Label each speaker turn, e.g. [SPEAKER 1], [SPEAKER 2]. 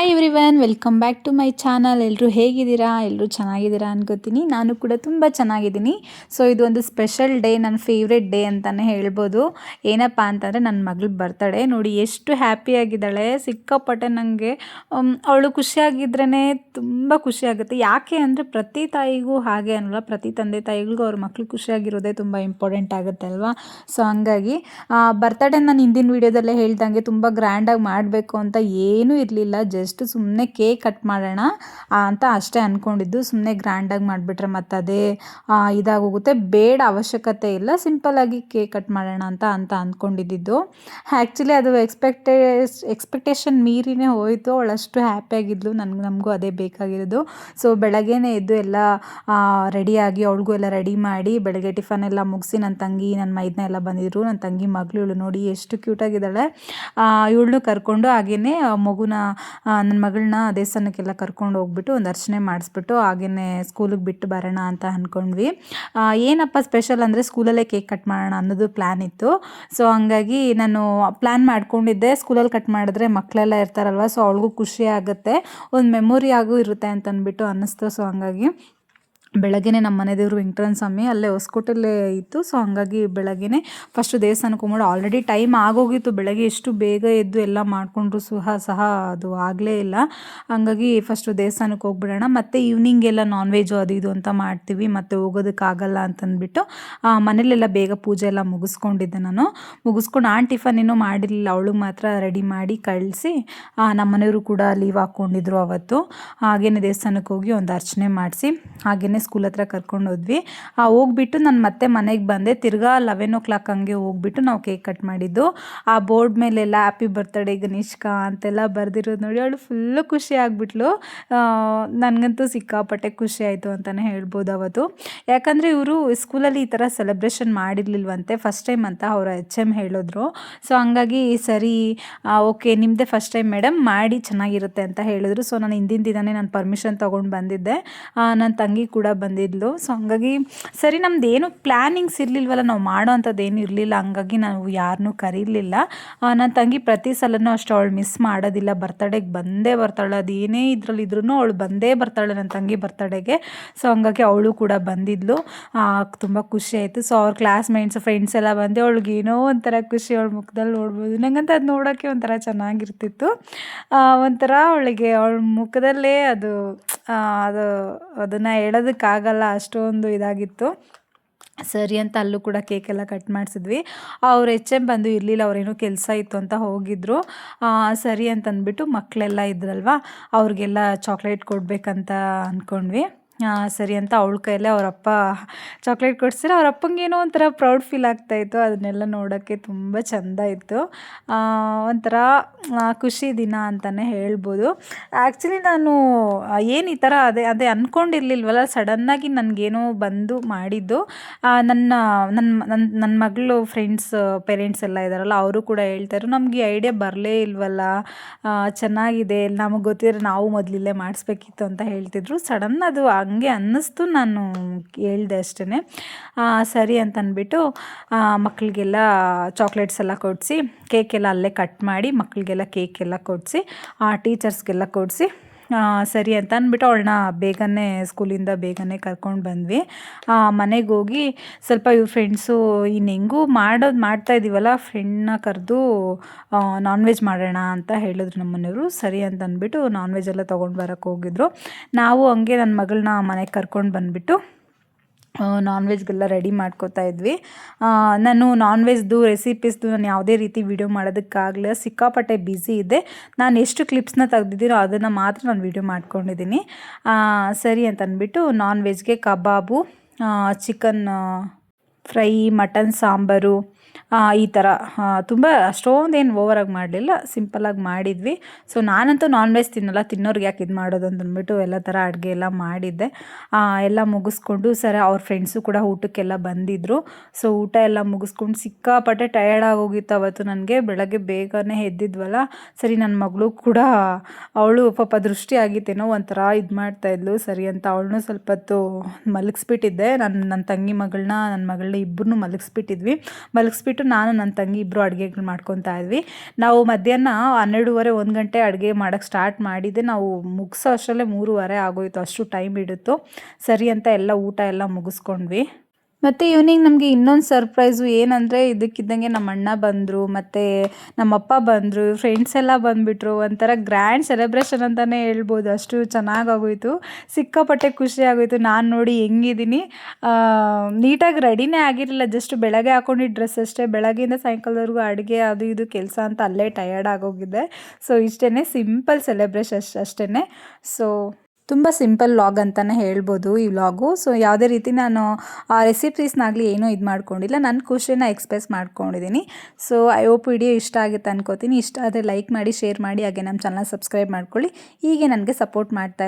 [SPEAKER 1] Hi everyone welcome back to my channel ಎಲ್ಲರೂ ಹೇಗಿದ್ದೀರಾ? ಎಲ್ಲರೂ ಚೆನ್ನಾಗಿದ್ದೀರಾ ಅನ್ಕೋತೀನಿ. ನಾನು ಕೂಡ ತುಂಬ ಚೆನ್ನಾಗಿದ್ದೀನಿ. ಸೊ ಇದು ಒಂದು ಸ್ಪೆಷಲ್ ಡೇ ನನ್ನ ಫೇವ್ರೆಟ್ ಡೇ ಅಂತಲೇ ಹೇಳ್ಬೋದು. ಏನಪ್ಪ ಅಂತಂದರೆ ನನ್ನ ಮಗಳ ಬರ್ತಡೆ ನೋಡಿ, ಎಷ್ಟು ಹ್ಯಾಪಿಯಾಗಿದ್ದಾಳೆ ಸಿಕ್ಕಾಪಟ್ಟೆ ನನಗೆ ಅವಳು ಖುಷಿಯಾಗಿದ್ರೇ ತುಂಬ ಖುಷಿಯಾಗುತ್ತೆ. ಯಾಕೆ ಅಂದರೆ ಪ್ರತಿ ತಾಯಿಗೂ ಹಾಗೆ ಅನ್ನಲ್ಲ. ಪ್ರತಿ ತಂದೆ ತಾಯಿಗಳಿಗೂ ಅವ್ರ ಮಕ್ಳು ಖುಷಿಯಾಗಿರೋದೇ ತುಂಬ ಇಂಪಾರ್ಟೆಂಟ್ ಆಗುತ್ತೆ ಅಲ್ವಾ? ಸೊ ಹಂಗಾಗಿ ಬರ್ತಡೇ ನಾನು ಹಿಂದಿನ ವೀಡಿಯೋದಲ್ಲೇ ಹೇಳ್ದಂಗೆ ತುಂಬ ಗ್ರ್ಯಾಂಡಾಗಿ ಮಾಡಬೇಕು ಅಂತ ಏನೂ ಇರಲಿಲ್ಲ. ಜಸ್ಟ್ ಸುಮ್ಮನೆ ಕೇಕ್ ಕಟ್ ಮಾಡೋಣ ಅಂತ ಅಷ್ಟೇ ಅಂದ್ಕೊಂಡಿದ್ದು ಸುಮ್ಮನೆ ಗ್ರ್ಯಾಂಡಾಗಿ ಮಾಡಿಬಿಟ್ರೆ ಮತ್ತು ಅದೇ ಇದಾಗೋಗುತ್ತೆ. ಬೇಡ, ಅವಶ್ಯಕತೆ ಇಲ್ಲ. ಸಿಂಪಲ್ಲಾಗಿ ಕೇಕ್ ಕಟ್ ಮಾಡೋಣ ಅಂತ ಅಂತ ಅಂದ್ಕೊಂಡಿದ್ದು ಆ್ಯಕ್ಚುಲಿ ಅದು ಎಕ್ಸ್ಪೆಕ್ಟೇ ಎಕ್ಸ್ಪೆಕ್ಟೇಷನ್ ಮೀರಿನೇ ಹೋಯಿತು. ಅವಳಷ್ಟು ಹ್ಯಾಪಿಯಾಗಿದ್ಲು ನನಗೆ ನಮಗೂ ಅದೇ ಬೇಕಾಗಿರೋದು. ಸೊ ಬೆಳಗ್ಗೆನೇ ಎದ್ದು ಎಲ್ಲ ರೆಡಿಯಾಗಿ ಅವಳಿಗೂ ಎಲ್ಲ ರೆಡಿ ಮಾಡಿ, ಬೆಳಗ್ಗೆ ಟಿಫನ್ ಎಲ್ಲ ಮುಗಿಸಿ ನನ್ನ ತಂಗಿ ನನ್ನ ಮೈದನ ಎಲ್ಲ ಬಂದಿದ್ರು. ನನ್ನ ತಂಗಿ ಮಗಳು ಇವಳು ನೋಡಿ ಎಷ್ಟು ಕ್ಯೂಟಾಗಿದ್ದಾಳೆ ಇವಳನ್ನು ಕರ್ಕೊಂಡು ಹಾಗೆಯೇ ಮಗುನ ನನ್ನ ಮಗಳನ್ನ ದೇವಸ್ಥಾನಕ್ಕೆಲ್ಲ ಕರ್ಕೊಂಡು ಹೋಗ್ಬಿಟ್ಟು ಒಂದು ಅರ್ಚನೆ ಮಾಡಿಸ್ಬಿಟ್ಟು ಹಾಗೆಯೇ ಸ್ಕೂಲಿಗೆ ಬಿಟ್ಟು ಬರೋಣ ಅಂತ ಅಂದ್ಕೊಂಡ್ವಿ ಏನಪ್ಪ ಸ್ಪೆಷಲ್ ಅಂದರೆ ಸ್ಕೂಲಲ್ಲೇ ಕೇಕ್ ಕಟ್ ಮಾಡೋಣ ಅನ್ನೋದು ಪ್ಲ್ಯಾನ್ ಇತ್ತು. ಸೊ ಹಂಗಾಗಿ ನಾನು ಪ್ಲ್ಯಾನ್ ಮಾಡ್ಕೊಂಡಿದ್ದೆ. ಸ್ಕೂಲಲ್ಲಿ ಕಟ್ ಮಾಡಿದ್ರೆ ಮಕ್ಕಳೆಲ್ಲ ಇರ್ತಾರಲ್ವ ಸೊ ಅವಳಿಗೂ ಖುಷಿ ಆಗುತ್ತೆ. ಒಂದು ಮೆಮೊರಿ ಆಗೂ ಇರುತ್ತೆ ಅಂತ ಅಂದ್ಬಿಟ್ಟು ಅನ್ನಿಸ್ತು. ಸೊ ಹಂಗಾಗಿ ಬೆಳಗ್ಗೆನೇ ನಮ್ಮ ಮನೆ ದೇವರು ವೆಂಕಟರಮಣ ಸ್ವಾಮಿ ಅಲ್ಲೇ ಹೊಸಕೋಟೆಲ್ಲೇ ಇತ್ತು. ಸೊ ಹಂಗಾಗಿ ಬೆಳಗ್ಗೆನೇ ಫಸ್ಟು ದೇವಸ್ಥಾನಕ್ಕೆ ಹೋಗ್ಬಿಟ್ಟು ಆಲ್ರೆಡಿ ಟೈಮ್ ಆಗೋಗಿತ್ತು. ಬೆಳಗ್ಗೆ ಎಷ್ಟು ಬೇಗ ಎದ್ದು ಎಲ್ಲ ಮಾಡಿಕೊಂಡ್ರು ಸಹ ಸಹ ಅದು ಆಗಲೇ ಇಲ್ಲ. ಹಂಗಾಗಿ ಫಸ್ಟು ದೇವಸ್ಥಾನಕ್ಕೆ ಹೋಗ್ಬಿಡೋಣ. ಮತ್ತು ಈವ್ನಿಂಗ್ ಎಲ್ಲ ನಾನ್ ವೆಜ್ಜು ಅದು ಇದು ಅಂತ ಮಾಡ್ತೀವಿ. ಮತ್ತು ಹೋಗೋದಕ್ಕಾಗಲ್ಲ ಅಂತಂದ್ಬಿಟ್ಟು ಮನೇಲೆಲ್ಲ ಬೇಗ ಪೂಜೆ ಎಲ್ಲ ಮುಗಿಸ್ಕೊಂಡಿದ್ದೆ ನಾನು. ಮುಗಿಸ್ಕೊಂಡು ಆನ್ ಟಿಫನ್ ಏನೂ ಮಾಡಿರಲಿಲ್ಲ. ಅವಳು ಮಾತ್ರ ರೆಡಿ ಮಾಡಿ ಕಳಿಸಿ ನಮ್ಮ ಮನೆಯವರು ಕೂಡ ಲೀವ್ ಹಾಕ್ಕೊಂಡಿದ್ರು ಅವತ್ತು. ಹಾಗೇನೆ ದೇವಸ್ಥಾನಕ್ಕೆ ಹೋಗಿ ಒಂದು ಅರ್ಚನೆ ಮಾಡಿಸಿ ಹಾಗೆಯೇ ಸ್ಕೂಲ್ ಹತ್ರ ಕರ್ಕೊಂಡು ಹೋದ್ವಿ. ಹೋಗ್ಬಿಟ್ಟು ನಾನು ಮತ್ತೆ ಮನೆಗೆ ಬಂದೆ. ತಿರ್ಗಾ ಲೆವೆನ್ ಓ ಕ್ಲಾಕ್ ಹಂಗೆ ಹೋಗ್ಬಿಟ್ಟು ನಾವು ಕೇಕ್ ಕಟ್ ಮಾಡಿದ್ದು. ಆ ಬೋರ್ಡ್ ಮೇಲೆಲ್ಲ ಹ್ಯಾಪಿ ಬರ್ತ್ಡೇ ಗಣೇಶ್ಕ ಅಂತೆಲ್ಲ ಬರ್ದಿರೋದು ನೋಡಿ ಅವಳು ಫುಲ್ಲು ಖುಷಿ ಆಗಿಬಿಟ್ಲು. ನನಗಂತೂ ಸಿಕ್ಕಾಪಟ್ಟೆ ಖುಷಿ ಆಯಿತು ಅಂತಲೇ ಹೇಳ್ಬೋದು ಅವತ್ತು. ಯಾಕಂದರೆ ಇವರು ಸ್ಕೂಲಲ್ಲಿ ಈ ಥರ ಸೆಲೆಬ್ರೇಷನ್ ಮಾಡಿರಲಿಲ್ವಂತೆ. ಫಸ್ಟ್ ಟೈಮ್ ಅಂತ ಅವರ ಎಚ್ ಎಂ ಹೇಳಿದ್ರು. ಸೊ ಹಂಗಾಗಿ ಸರಿ ಓಕೆ ನಿಮ್ಮದೇ ಫಸ್ಟ್ ಟೈಮ್ ಮೇಡಮ್ ಮಾಡಿ ಚೆನ್ನಾಗಿರುತ್ತೆ ಅಂತ ಹೇಳಿದ್ರು. ಸೊ ನಾನು ಹಿಂದಿನ ದಿನವೇ ನಾನು ಪರ್ಮಿಷನ್ ತೊಗೊಂಡು ಬಂದಿದ್ದೆ. ನನ್ನ ತಂಗಿ ಕೂಡ ಬಂದಿದ್ಲು. ಸೊ ಹಂಗಾಗಿ ಸರಿ ನಮ್ದು ಏನು ಪ್ಲ್ಯಾನಿಂಗ್ಸ್ ಇರಲಿಲ್ವಲ್ಲ ನಾವು ಮಾಡೋ ಅಂಥದ್ದು ಏನು ಇರಲಿಲ್ಲ. ಹಂಗಾಗಿ ನಾವು ಯಾರನ್ನೂ ಕರೀಲಿಲ್ಲ. ನನ್ನ ತಂಗಿ ಪ್ರತಿ ಸಲನೂ ಅಷ್ಟು ಅವಳು ಮಿಸ್ ಮಾಡೋದಿಲ್ಲ. ಬರ್ತಡೇಗೆ ಬಂದೇ ಬರ್ತಾಳೆ. ಅದು ಏನೇ ಇದ್ರಲ್ಲಿ ಇದ್ರೂ ಅವಳು ಬಂದೇ ಬರ್ತಾಳೆ ನನ್ನ ತಂಗಿ ಬರ್ತಡೇಗೆ ಸೊ ಹಂಗಾಗಿ ಅವಳು ಕೂಡ ಬಂದಿದ್ಲು. ತುಂಬ ಖುಷಿ ಆಯಿತು. ಸೊ ಅವ್ರ ಕ್ಲಾಸ್ಮೇಟ್ಸ್ ಫ್ರೆಂಡ್ಸ್ ಎಲ್ಲ ಬಂದೆ ಅವಳಿಗೆ ಏನೋ ಒಂಥರ ಖುಷಿ ಅವಳ ಮುಖದಲ್ಲಿ ನೋಡ್ಬೋದು. ನಂಗಂತ ಅದು ನೋಡೋಕ್ಕೆ ಒಂಥರ ಚೆನ್ನಾಗಿರ್ತಿತ್ತು. ಒಂಥರ ಅವಳಿಗೆ ಅವಳ ಮುಖದಲ್ಲೇ ಅದು ಅದು, ಅದನ್ನು ಹೇಳೋದಕ್ಕಾಗಲ್ಲ ಅಷ್ಟೊಂದು ಇದಾಗಿತ್ತು. ಸರಿ ಅಂತ ಅಲ್ಲೂ ಕೂಡ ಕೇಕೆಲ್ಲ ಕಟ್ ಮಾಡಿಸಿದ್ವಿ. ಅವ್ರು ಎಚ್ ಎಂ ಬಂದು ಇರಲಿಲ್ಲ, ಅವ್ರೇನೋ ಕೆಲಸ ಇತ್ತು ಅಂತ ಹೋಗಿದ್ರು. ಸರಿ ಅಂತ ಅಂದ್ಬಿಟ್ಟು ಮಕ್ಕಳೆಲ್ಲ ಇದ್ರಲ್ವ, ಅವ್ರಿಗೆಲ್ಲ ಚಾಕ್ಲೇಟ್ ಕೊಡಬೇಕಂತ ಅಂದ್ಕೊಂಡ್ವಿ ಸರಿ ಅಂತ ಅವಳ ಕೈಯಲ್ಲೇ ಅವರಪ್ಪ ಚಾಕ್ಲೇಟ್ ಕೊಡಿಸಿದ್ರೆ ಅವ್ರ ಅಪ್ಪಂಗೆ ಏನೋ ಒಂಥರ ಪ್ರೌಡ್ ಫೀಲ್ ಆಗ್ತಾಯಿತ್ತು ಅದನ್ನೆಲ್ಲ ನೋಡೋಕ್ಕೆ ತುಂಬ ಚೆಂದ ಇತ್ತು. ಒಂಥರ ಖುಷಿ ದಿನ ಅಂತಲೇ ಹೇಳ್ಬೋದು. ಆ್ಯಕ್ಚುಲಿ ನಾನು ಏನು ಈ ಥರ ಅದೇ ಅದೇ ಅಂದ್ಕೊಂಡಿರ್ಲಿಲ್ವಲ್ಲ ಸಡನ್ನಾಗಿ ನನಗೇನೋ ಬಂದು ಮಾಡಿದ್ದು. ನನ್ನ ನನ್ನ ನನ್ನ ನನ್ನ ಮಗಳು ಫ್ರೆಂಡ್ಸ್ ಪೇರೆಂಟ್ಸ್ ಎಲ್ಲ ಇದ್ದಾರಲ್ಲ ಅವರು ಕೂಡ ಹೇಳ್ತಾರೆ ನಮಗೆ ಐಡಿಯಾ ಬರಲೇ ಇಲ್ವಲ್ಲ ಚೆನ್ನಾಗಿದೆ, ನಮಗೆ ಗೊತ್ತಿದ್ರೆ ನಾವು ಮೊದಲಿಲ್ಲೇ ಮಾಡಿಸ್ಬೇಕಿತ್ತು ಅಂತ ಹೇಳ್ತಿದ್ರು. ಸಡನ್ ಅದು ಹಂಗೆ ಅನ್ನಿಸ್ತು ನಾನು ಹೇಳ್ದೆ ಅಷ್ಟೇ ಸರಿ ಅಂತ ಮಕ್ಕಳಿಗೆಲ್ಲ ಚಾಕ್ಲೇಟ್ಸ್ ಎಲ್ಲ ಕೊಡಿಸಿ, ಕೇಕೆಲ್ಲ ಅಲ್ಲೇ ಕಟ್ ಮಾಡಿ ಮಕ್ಕಳಿಗೆಲ್ಲ ಕೇಕೆಲ್ಲ ಕೊಡಿಸಿ, ಆ ಟೀಚರ್ಸ್ಗೆಲ್ಲ ಕೊಡಿಸಿ ಸರಿ ಅಂತ ಅಂದ್ಬಿಟ್ಟು ಅವಳನ್ನ ಬೇಗನೆ ಸ್ಕೂಲಿಂದ ಬೇಗನೆ ಕರ್ಕೊಂಡು ಬಂದ್ವಿ. ಮನೆಗೆ ಹೋಗಿ ಸ್ವಲ್ಪ ಇವ್ರ ಫ್ರೆಂಡ್ಸು ಇನ್ನು ಹೆಂಗೂ ಮಾಡೋದು ಮಾಡ್ತಾ ಇದ್ದೀವಲ್ಲ ಫ್ರೆಂಡ್ನ ಕರೆದು ನಾನ್ ವೆಜ್ ಮಾಡೋಣ ಅಂತ ಹೇಳಿದ್ರು ನಮ್ಮ ಮನೆಯವರು. ಸರಿ ಅಂತ ಅಂದ್ಬಿಟ್ಟು ನಾನ್ ವೆಜ್ ಎಲ್ಲ ತೊಗೊಂಡು ಬರೋಕ್ಕೆ ಹೋಗಿದ್ರು. ನಾವು ಹಂಗೆ ನನ್ನ ಮಗಳನ್ನ ಮನೆಗೆ ಕರ್ಕೊಂಡು ಬಂದುಬಿಟ್ಟು ನಾನ್ ವೆಜ್ಗೆಲ್ಲ ರೆಡಿ ಮಾಡ್ಕೋತಾ ಇದ್ವಿ. ನಾನು ನಾನ್ ವೆಜ್ದು ರೆಸಿಪೀಸ್ದು ನಾನು ಯಾವುದೇ ರೀತಿ ವಿಡಿಯೋ ಮಾಡೋದಕ್ಕಾಗಲಿಲ್ಲ ಸಿಕ್ಕಾಪಟ್ಟೆ ಬ್ಯುಸಿ ಇದೆ ನಾನು ಎಷ್ಟು ಕ್ಲಿಪ್ಸ್ನ ತೆಗೆದಿದ್ದೀನೋ ಅದನ್ನು ಮಾತ್ರ ನಾನು ವಿಡಿಯೋ ಮಾಡ್ಕೊಂಡಿದ್ದೀನಿ. ಸರಿ ಅಂತ ಅಂದ್ಬಿಟ್ಟು ನಾನ್ ವೆಜ್ಗೆ ಕಬಾಬು ಚಿಕನ್ ಫ್ರೈ ಮಟನ್ ಸಾಂಬಾರು ಈ ಥರ ತುಂಬ ಅಷ್ಟೊಂದೇನು ಓವರಾಗಿ ಮಾಡಲಿಲ್ಲ ಸಿಂಪಲಾಗಿ ಮಾಡಿದ್ವಿ. ಸೊ ನಾನಂತೂ ನಾನ್ ವೆಜ್ ತಿನ್ನಲ್ಲ, ತಿನ್ನೋರ್ಗೆ ಯಾಕೆ ಇದು ಮಾಡೋದು ಅಂತ ಅಂದ್ಬಿಟ್ಟು ಎಲ್ಲ ಥರ ಅಡುಗೆ ಎಲ್ಲ ಮಾಡಿದ್ದೆ. ಎಲ್ಲ ಮುಗಿಸ್ಕೊಂಡು ಸರಿ ಅವ್ರ ಫ್ರೆಂಡ್ಸು ಕೂಡ ಊಟಕ್ಕೆಲ್ಲ ಬಂದಿದ್ದರು ಸೊ ಊಟ ಎಲ್ಲ ಮುಗಿಸ್ಕೊಂಡು ಸಿಕ್ಕಾಪಟ್ಟೆ ಟಯರ್ಡ್ ಆಗೋಗಿತ್ತು ಅವತ್ತು ನನಗೆ. ಬೆಳಗ್ಗೆ ಬೇಗನೆ ಎದ್ದಿದ್ವಲ್ಲ, ಸರಿ ನನ್ನ ಮಗಳು ಕೂಡ ಅವಳು ಪಾಪ ದೃಷ್ಟಿ ಆಗಿತ್ತೇನೋ ಒಂಥರ ಇದು ಮಾಡ್ತಾಯಿದ್ಲು ಸರಿ ಅಂತ ಅವಳನ್ನೂ ಸ್ವಲ್ಪ ಹೊತ್ತು ಮಲಗಿಸ್ಬಿಟ್ಟಿದ್ದೆ. ನನ್ನ ನನ್ನ ತಂಗಿ ಮಗಳನ್ನ ನನ್ನ ಮಗಳನ್ನ ಇಬ್ಬರನ್ನೂ ಮಲಗಿಸ್ಬಿಟ್ಟಿದ್ವಿ. ಮಲಗಿಸ್ಬಿಟ್ಟು ನಾನು ನನ್ನ ತಂಗಿ ಇಬ್ಬರು ಅಡುಗೆಗಳು ಮಾಡ್ಕೊತಾ ಇದ್ವಿ. ನಾವು ಮಧ್ಯಾಹ್ನ ಹನ್ನೆರಡೂವರೆ, ಒಂದು ಗಂಟೆ ಅಡುಗೆ ಮಾಡೋಕ್ಕೆ ಸ್ಟಾರ್ಟ್ ಮಾಡಿದ್ದೆ ನಾವು ಮುಗಿಸೋ ಅಷ್ಟರಲ್ಲೇ ಮೂರುವರೆ ಆಗೋಯ್ತು. ಅಷ್ಟು ಟೈಮ್ ಹಿಡಿತು ಸರಿ ಅಂತ ಎಲ್ಲ ಊಟ ಎಲ್ಲ ಮುಗಿಸ್ಕೊಂಡ್ವಿ. ಮತ್ತು ಇವ್ನಿಂಗ್ ನಮಗೆ ಇನ್ನೊಂದು ಸರ್ಪ್ರೈಸು ಏನಂದರೆ ಇದಕ್ಕಿದ್ದಂಗೆ ನಮ್ಮ ಅಣ್ಣ ಬಂದರು, ಮತ್ತು ನಮ್ಮಪ್ಪ ಬಂದರು ಫ್ರೆಂಡ್ಸ್ ಎಲ್ಲ ಬಂದುಬಿಟ್ರು. ಒಂಥರ ಗ್ರ್ಯಾಂಡ್ ಸೆಲೆಬ್ರೇಷನ್ ಅಂತಲೇ ಹೇಳ್ಬೋದು. ಅಷ್ಟು ಚೆನ್ನಾಗಾಗೋಯಿತು. ಸಿಕ್ಕಾಪಟ್ಟೆ ಖುಷಿ ಆಗೋಯ್ತು. ನಾನು ನೋಡಿ ಹೆಂಗಿದ್ದೀನಿ. ನೀಟಾಗಿ ರೆಡಿನೇ ಆಗಿರಲಿಲ್ಲ. ಜಸ್ಟ್ ಬೆಳಗ್ಗೆ ಹಾಕೊಂಡಿದ್ದ ಡ್ರೆಸ್ ಅಷ್ಟೇ. ಬೆಳಗ್ಗೆಯಿಂದ ಸಾಯಂಕಾಲದವರೆಗೂ ಅಡುಗೆ, ಅದು ಇದು ಕೆಲಸ ಅಂತ ಅಲ್ಲೇ ಟಯರ್ಡ್ ಆಗೋಗಿದ್ದೆ ಸೊ ಇಷ್ಟೇ ಸಿಂಪಲ್ ಸೆಲೆಬ್ರೇಷನ್ ಅಷ್ಟು ಅಷ್ಟೇ ಸೊ ತುಂಬ ಸಿಂಪಲ್ ಲಾಗ್ ಅಂತಲೇ ಹೇಳ್ಬೋದು ಈ ವ್ಲಾಗು. ಸೊ ಯಾವುದೇ ರೀತಿ ನಾನು ಆ ರೆಸಿಪೀಸ್ನಾಗಲಿ ಏನೂ ಇದು ಮಾಡ್ಕೊಂಡಿಲ್ಲ. ನನ್ನ ಖುಷಿನ ಎಕ್ಸ್ಪ್ರೆಸ್ ಮಾಡ್ಕೊಂಡಿದ್ದೀನಿ ಸೊ ಐ ಹೋಪ್ ವಿಡಿಯೋ ಇಷ್ಟ ಆಗುತ್ತೆ ಅನ್ಕೋತೀನಿ. ಇಷ್ಟ ಆದರೆ ಲೈಕ್ ಮಾಡಿ, ಶೇರ್ ಮಾಡಿ, ಹಾಗೆ ನಮ್ಮ ಚಾನಲ್ ಸಬ್ಸ್ಕ್ರೈಬ್ ಮಾಡ್ಕೊಳ್ಳಿ. ಹೀಗೆ ನನಗೆ ಸಪೋರ್ಟ್ ಮಾಡ್ತಾ